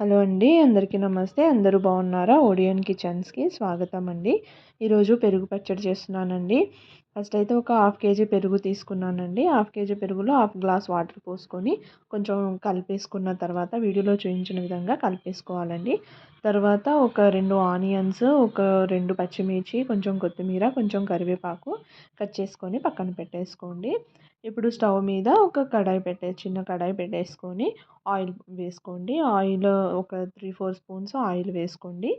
Hello అండి అందరికీ నమస్తే. అందరూ బాగున్నారా? ఓడియన్ కిచెన్స్కి స్వాగతం అండి. ఈరోజు పెరుగు పచ్చడి చేస్తున్నానండి. ఫస్ట్ అయితే ఒక హాఫ్ కేజీ పెరుగు తీసుకున్నానండి. హాఫ్ కేజీ పెరుగులో హాఫ్ గ్లాస్ వాటర్ పోసుకొని కొంచెం కలిపేసుకున్న తర్వాత వీడియోలో చూపించిన విధంగా కలిపేసుకోవాలండి. తర్వాత ఒక రెండు ఆనియన్స్ ఒక రెండు పచ్చిమిర్చి కొంచెం కొత్తిమీర కొంచెం కరివేపాకు కట్ చేసుకొని పక్కన పెట్టేసుకోండి. ఇప్పుడు స్టవ్ మీద ఒక కడాయి పెట్టే చిన్న కడాయి పెట్టేసుకొని ఆయిల్ వేసుకోండి. ఆయిల్ ఒక త్రీ ఫోర్ స్పూన్స్ ఆయిల్ వేసుకోండి.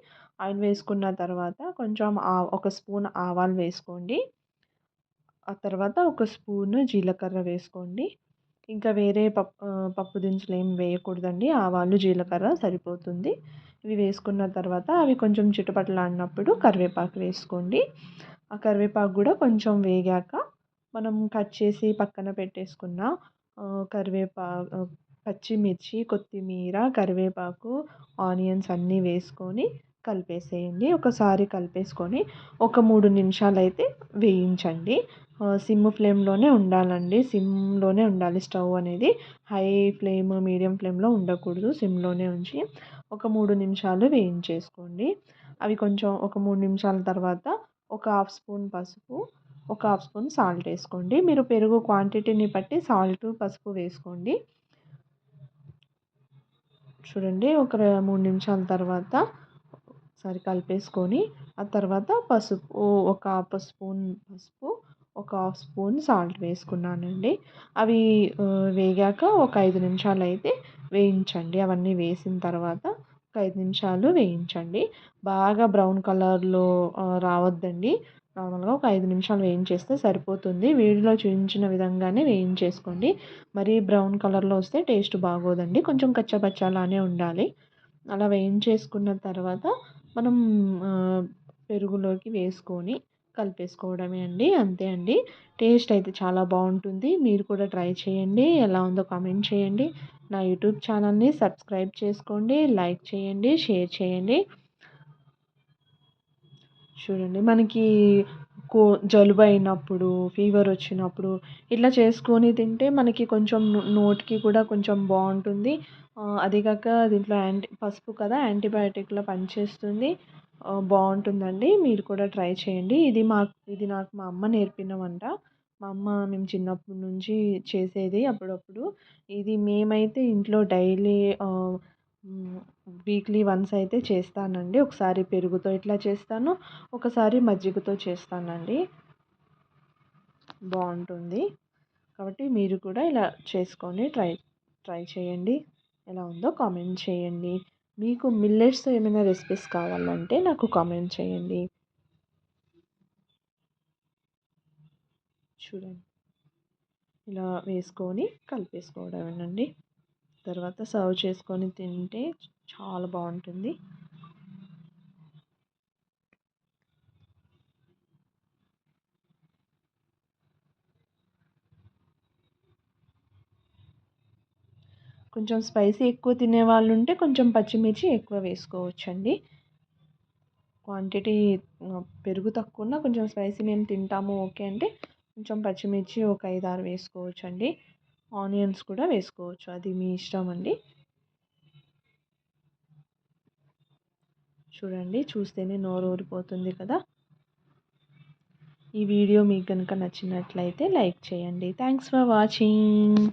ఆయిల్ వేసుకున్న తర్వాత కొంచెం ఒక స్పూన్ ఆవాలు వేసుకోండి. ఆ తర్వాత ఒక స్పూన్ జీలకర్ర వేసుకోండి. ఇంకా వేరే పప్పు పప్పు దినుసులు ఏం వేయకూడదండి. ఆవాలు జీలకర్ర సరిపోతుంది. ఇవి వేసుకున్న తర్వాత అవి కొంచెం చిటపటలాడినప్పుడు కరివేపాకు వేసుకోండి. ఆ కరివేపాకు కూడా కొంచెం వేగాక మనం కట్ చేసి పక్కన పెట్టేసుకున్న కరివేపా పచ్చిమిర్చి కొత్తిమీర కరివేపాకు ఆనియన్స్ అన్నీ వేసుకొని కలిపేసేయండి. ఒకసారి కలిపేసుకొని ఒక మూడు నిమిషాలు అయితే వేయించండి. సిమ్ ఫ్లేమ్లోనే ఉండాలండి. సిమ్లోనే ఉండాలి స్టవ్ అనేది. హై ఫ్లేమ్ మీడియం ఫ్లేమ్లో ఉండకూడదు సిమ్లోనే ఉంచి. ఒక మూడు నిమిషాలు వేయించేసుకోండి. అవి కొంచెం ఒక మూడు నిమిషాల తర్వాత ఒక హాఫ్ స్పూన్ పసుపు ఒక హాఫ్ స్పూన్ సాల్ట్ వేసుకోండి. మీరు పెరుగు క్వాంటిటీని బట్టి సాల్ట్ పసుపు వేసుకోండి. చూడండి ఒక మూడు నిమిషాల తర్వాత ఒకసారి కలిపేసుకొని ఆ తర్వాత పసుపు ఒక హాఫ్ స్పూన్ పసుపు ఒక హాఫ్ స్పూన్ సాల్ట్ వేసుకున్నానండి. అవి వేగాక ఒక ఐదు నిమిషాలు అయితే వేయించండి. అవన్నీ వేసిన తర్వాత ఒక ఐదు నిమిషాలు వేయించండి. బాగా బ్రౌన్ కలర్లో రావద్దండి. నార్మల్గా ఒక ఐదు నిమిషాలు వేయించేస్తే సరిపోతుంది. వీడియోలో చూపించిన విధంగానే వేయించేసుకోండి. మరి బ్రౌన్ కలర్లో వస్తే టేస్ట్ బాగోదండి. కొంచెం కచ్చపచ్చలానే ఉండాలి. అలా వేయించేసుకున్న తర్వాత మనం పెరుగులోకి వేసుకొని కలిపేసుకోవడమే అండి. అంతే అండి. టేస్ట్ అయితే చాలా బాగుంటుంది. మీరు కూడా ట్రై చేయండి. ఎలా ఉందో కామెంట్ చేయండి. నా యూట్యూబ్ ఛానల్ని సబ్స్క్రైబ్ చేసుకోండి. లైక్ చేయండి. షేర్ చేయండి. చూడండి. మనకి కో జలుబు అయినప్పుడు ఫీవర్ వచ్చినప్పుడు ఇట్లా చేసుకొని తింటే మనకి కొంచెం నోటికి కూడా కొంచెం బాగుంటుంది. అదే కాక దీంట్లో యాంటీ పసుపు కదా యాంటీబయాటిక్లా పనిచేస్తుంది. బాగుంటుందండి. మీరు కూడా ట్రై చేయండి. ఇది మాకు ఇది నాకు మా అమ్మ నేర్పిన వంట మా అమ్మ మేము చిన్నప్పటి నుంచి చేసేది అప్పుడప్పుడు. ఇది మేమైతే ఇంట్లో డైలీ వీక్లీ వన్స్ అయితే చేస్తానండి. ఒకసారి పెరుగుతో ఇట్లా చేస్తాను. ఒకసారి మజ్జిగతో చేస్తానండి. బాగుంటుంది. కాబట్టి మీరు కూడా ఇలా చేసుకొని ట్రై ట్రై చేయండి. ఎలా ఉందో కామెంట్ చేయండి. మీకు మిల్లెట్స్తో ఏమైనా రెసిపీస్ కావాలంటే నాకు కామెంట్ చేయండి. చూడండి. ఇలా వేసుకొని కలిపేసుకోవడమేనండి. తర్వాత సర్వ్ చేసుకొని తింటే చాలా బాగుంటుంది. కొంచెం స్పైసీ ఎక్కువ తినే వాళ్ళు ఉంటే కొంచెం పచ్చిమిర్చి ఎక్కువ వేసుకోవచ్చండి. క్వాంటిటీ పెరుగు తక్కువ ఉన్నా కొంచెం స్పైసీ మేము తింటాము ఓకే అంటే కొంచెం పచ్చిమిర్చి ఒక ఐదు ఆరు వేసుకోవచ్చండి. ఆనియన్స్ కూడా వేసుకోవచ్చు అది మీ ఇష్టం అండి. చూడండి చూస్తేనే నోరు ఊరిపోతుంది కదా. ఈ వీడియో మీకు కనుక నచ్చినట్లయితే లైక్ చేయండి. Thanks for watching.